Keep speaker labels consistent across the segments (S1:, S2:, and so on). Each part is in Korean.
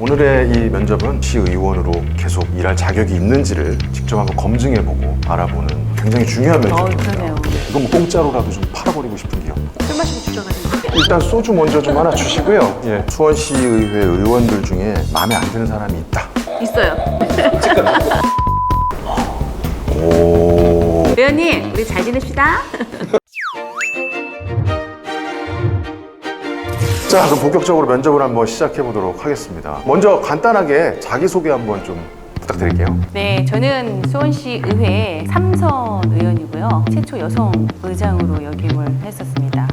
S1: 오늘의 이 면접은 시의원으로 계속 일할 자격이 있는지를 직접 한번 검증해보고 알아보는 굉장히 중요한
S2: 어,
S1: 면접입니다.
S2: 그러네요.
S1: 이거 뭐 공짜로라도 좀 팔아버리고 싶은데요.
S2: 술 마시고 주저가지고.
S1: 일단 소주 먼저 좀 하나 주시고요. 예. 수원시의회 의원들 중에 마음에 안 드는 사람이 있다.
S2: 있어요.
S1: 오.
S2: 의원님, 우리 잘 지냅시다.
S1: 자, 그럼 본격적으로 면접을 한번 시작해 보도록 하겠습니다. 먼저 간단하게 자기소개 한번 좀 부탁드릴게요.
S2: 네, 저는 수원시 의회 삼선 의원이고요. 최초 여성 의장으로 역임을 했었습니다.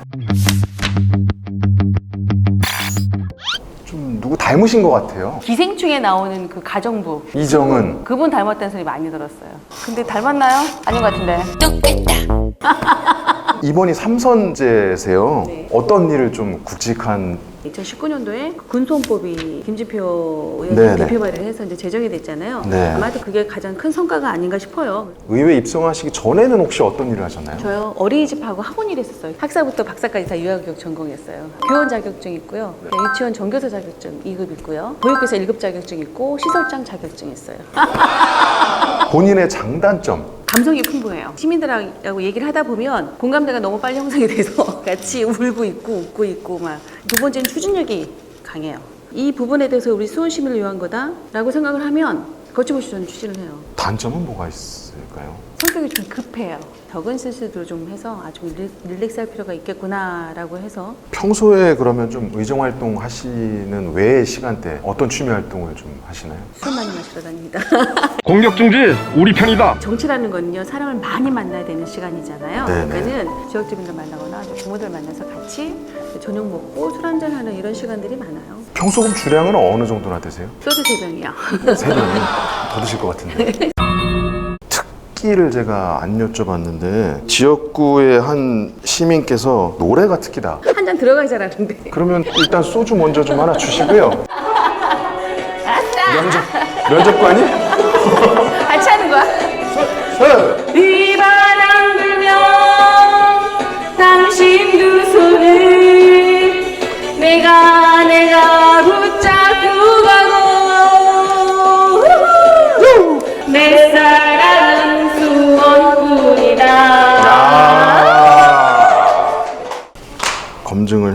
S1: 좀 누구 닮으신 것 같아요.
S2: 기생충에 나오는 그 가정부.
S1: 이정은
S2: 그분 닮았다는 소리 많이 들었어요. 근데 닮았나요? 아닌 것 같은데.
S1: 이번이 삼선제세요.
S2: 네.
S1: 어떤 일을 좀 굵직한
S2: 2019년도에 군소법이 김진표
S1: 네네.
S2: 의원이 대표 발의를 해서 이제 제정이 됐잖아요.
S1: 네.
S2: 아마도 그게 가장 큰 성과가 아닌가 싶어요.
S1: 의회 입성하시기 전에는 혹시 어떤 일을 하셨나요?
S2: 저요 어린이집하고 학원 일 했었어요. 학사부터 박사까지 다 유아교육 전공했어요. 교원 자격증 있고요. 네, 유치원 전교사 자격증 2급 있고요. 보육교사 1급 자격증 있고 시설장 자격증 있어요.
S1: 본인의 장단점.
S2: 감성이 풍부해요. 시민들하고 얘기를 하다 보면 공감대가 너무 빨리 형성이 돼서 같이 울고 있고 웃고 있고 막. 두 번째는 추진력이 강해요. 이 부분에 대해서 우리 수원 시민을 위한 거다라고 생각을 하면 거침없이 저는 추진을 해요.
S1: 단점은 뭐가 있을까요?
S2: 성격이 좀 급해요. 적은 실수도 좀 해서 아주 릴- 릴렉스 할 필요가 있겠구나라고 해서
S1: 평소에 그러면 좀 의정 활동 하시는 외의 시간대 어떤 취미 활동을 좀 하시나요?
S2: 술 많이 마시러 다닙니다.
S3: 공격 중지 우리 편이다.
S2: 정치라는 건요 사람을 많이 만나야 되는 시간이잖아요.
S1: 네네.
S2: 그러니까는 지역 주민들 만나거나 부모들 만나서 같이 저녁 먹고 술 한잔 하는 이런 시간들이 많아요.
S1: 평소 그럼 주량은 어느 정도나 되세요?
S2: 소주 세 병이요.
S1: 세 병이 더 드실 것 같은데. 특기를 제가 안 여쭤봤는데 지역구의 한 시민께서 노래가 특기다.
S2: 한 잔 들어가기 잘하는데.
S1: 그러면 일단 소주 먼저 좀 하나 주시고요. 면접 면접관이?
S2: 같이 하는 거야?
S1: 네.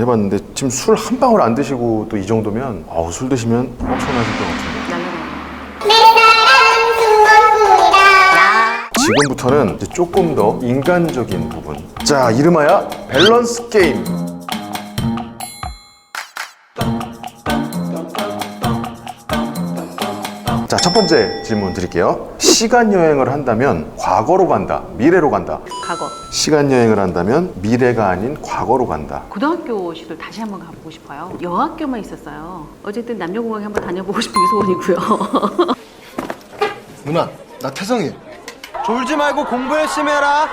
S1: 해봤는데 지금 술 한 방울 안 드시고 또 이 정도면 아우 술 드시면 엄청나실 것 같은데. 지금부터는 이제 조금 더 인간적인 부분. 자, 이름하여 밸런스 게임. 첫 번째 질문 드릴게요. 시간 여행을 한다면 과거로 간다, 미래로 간다.
S2: 과거
S1: 시간 여행을 한다면 미래가 아닌 과거로 간다.
S2: 고등학교 시절 다시 한번 가보고 싶어요 여학교만 있었어요 어쨌든 남녀공학에 한번 다녀보고 싶은 게 소원이고요
S4: 누나, 나 태성이. 졸지 말고 공부 열심히 해라.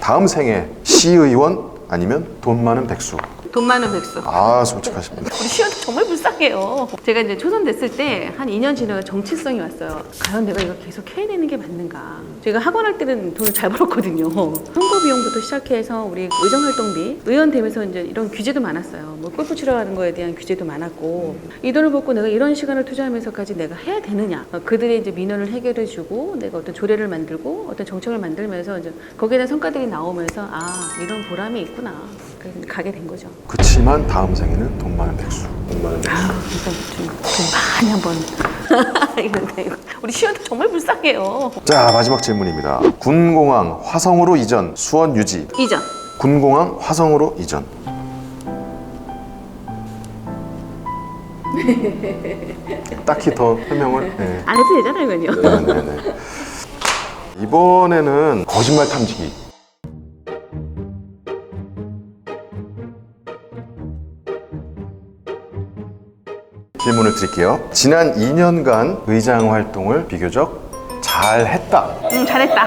S1: 다음 생에 시의원 아니면 돈 많은 백수.
S2: 돈 많은 백수
S1: 아, 솔직하십니다.
S2: 우리 시원도 정말 불쌍해요. 제가 이제 초선 됐을 때 한 2년 지나가 정체성이 왔어요. 과연 내가 이거 계속 해야 되는 게 맞는가? 제가 학원 할 때는 돈을 잘 벌었거든요. 선거 비용부터 시작해서 우리 의정 활동비, 의원 되면서 이제 이런 규제도 많았어요. 뭐 골프 치러 가는 거에 대한 규제도 많았고 이 돈을 받고 내가 이런 시간을 투자하면서까지 내가 해야 되느냐? 어, 그들의 이제 민원을 해결해 주고 내가 어떤 조례를 만들고 어떤 정책을 만들면서 이제 거기에 대한 성과들이 나오면서 아 이런 보람이 있구나. 가게 된 거죠.
S1: 그치만 다음 생에는 돈 많은 백수. 돈 많은 백수.
S2: 아, 일단 좀, 좀 많이 한번. 이거, 이거. 우리 시원도 정말 불쌍해요.
S1: 자, 마지막 질문입니다. 군공항 화성으로 이전, 수원 유지.
S2: 이전.
S1: 군공항 화성으로 이전. 딱히 더 설명을. 네.
S2: 안 해도 되잖아요, 이건요.
S1: 네네네. 이번에는 거짓말 탐지기. 질문을 드릴게요. 지난 2년간 의장 활동을 비교적 잘 했다.
S2: 응, 잘했다.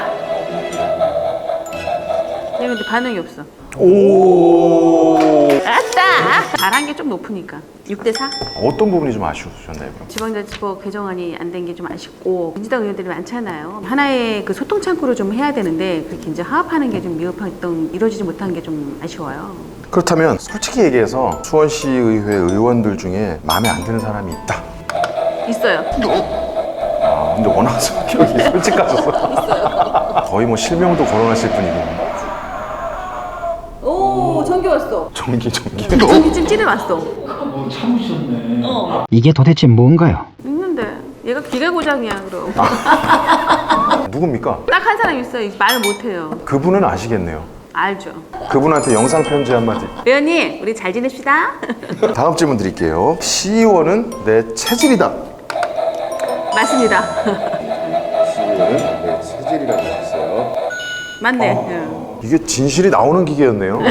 S2: 네, 근데 반응이 없어.
S1: 오.
S2: 아따! 잘한 게 좀 높으니까. 6대 4?
S1: 어떤 부분이 좀 아쉬우셨나요, 그럼?
S2: 지방자치법 개정안이 안 된 게 좀 아쉽고, 민주당 의원들이 많잖아요. 하나의 그 소통 창구를 좀 해야 되는데, 그렇게 이제 화합하는 게 좀 미흡했던, 이루어지지 못한 게 좀 아쉬워요.
S1: 그렇다면 솔직히 얘기해서 수원시 의회 의원들 중에 마음에 안 드는 사람이 있다.
S2: 있어요.
S1: 아, 근데 워낙 성격이 솔직하셔서 거의 뭐 실명도 거론하실 분이고
S2: 오, 전기 왔어.
S1: 전기 전기.
S2: 전기 좀 찌르왔어.
S5: 이게 도대체 뭔가요?
S2: 있는데 얘가 기계 고장이야 그럼.
S1: 누굽니까?
S2: 딱 한 사람 있어요. 말 못해요.
S1: 그분은 아시겠네요.
S2: 알죠.
S1: 그분한테 영상 편지 한마디.
S2: 의원님, 우리 잘 지냅시다.
S1: 다음 질문 드릴게요. 시의원은 내 체질이다.
S2: 맞습니다.
S1: 시의원은 내 체질이라고 했어요.
S2: 맞네. 응.
S1: 이게 진실이 나오는 기계였네요.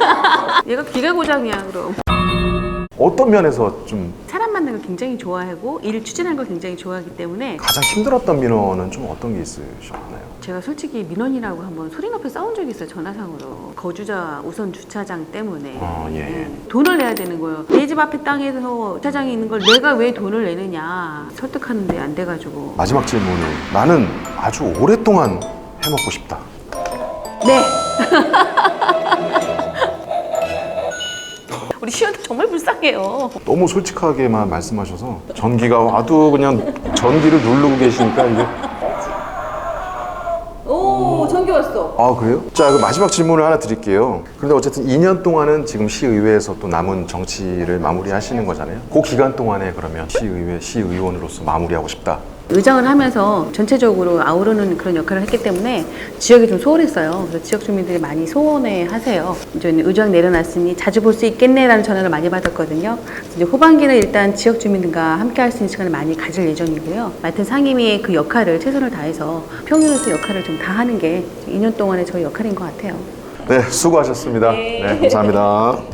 S2: 얘가 기계 고장이야 그럼.
S1: 어떤 면에서 좀
S2: 사람 만나는 걸 굉장히 좋아하고 일 추진하는 걸 굉장히 좋아하기 때문에
S1: 가장 힘들었던 민원은 좀 어떤 게 있으셨나요?
S2: 제가 솔직히 민원이라고 한번 소리 높여 싸운 적이 있어요 전화상으로 거주자 우선 주차장 때문에
S1: 아, 예, 예.
S2: 음, 돈을 내야 되는 거예요 내 집 앞에 땅에서 주차장이 있는 걸 내가 왜 돈을 내느냐 설득하는데 안 돼가지고
S1: 마지막 질문은 나는 아주 오랫동안 해먹고 싶다.
S2: 네 우리 시원도 정말 불쌍해요
S1: 너무 솔직하게만 말씀하셔서 전기가 와도 그냥 전기를 누르고 계시니까 이게
S2: 오 전기 왔어
S1: 아 그래요? 자, 그 마지막 질문을 하나 드릴게요. 그런데 어쨌든 2년 동안은 지금 시의회에서 또 남은 정치를 마무리하시는 거잖아요. 그 기간 동안에 그러면 시의회 시의원으로서 마무리하고 싶다.
S2: 의장을 하면서 전체적으로 아우르는 그런 역할을 했기 때문에 지역이 좀 소홀했어요. 그래서 지역 주민들이 많이 소원해 하세요. 이제 의장 내려놨으니 자주 볼 수 있겠네라는 전화를 많이 받았거든요. 이제 후반기는 일단 지역 주민들과 함께 할 수 있는 시간을 많이 가질 예정이고요. 맡은 상임위의 그 역할을 최선을 다해서 평일에서 역할을 좀 다 하는 게 2년 동안의 저희 역할인 것 같아요.
S1: 네, 수고하셨습니다. 네, 감사합니다.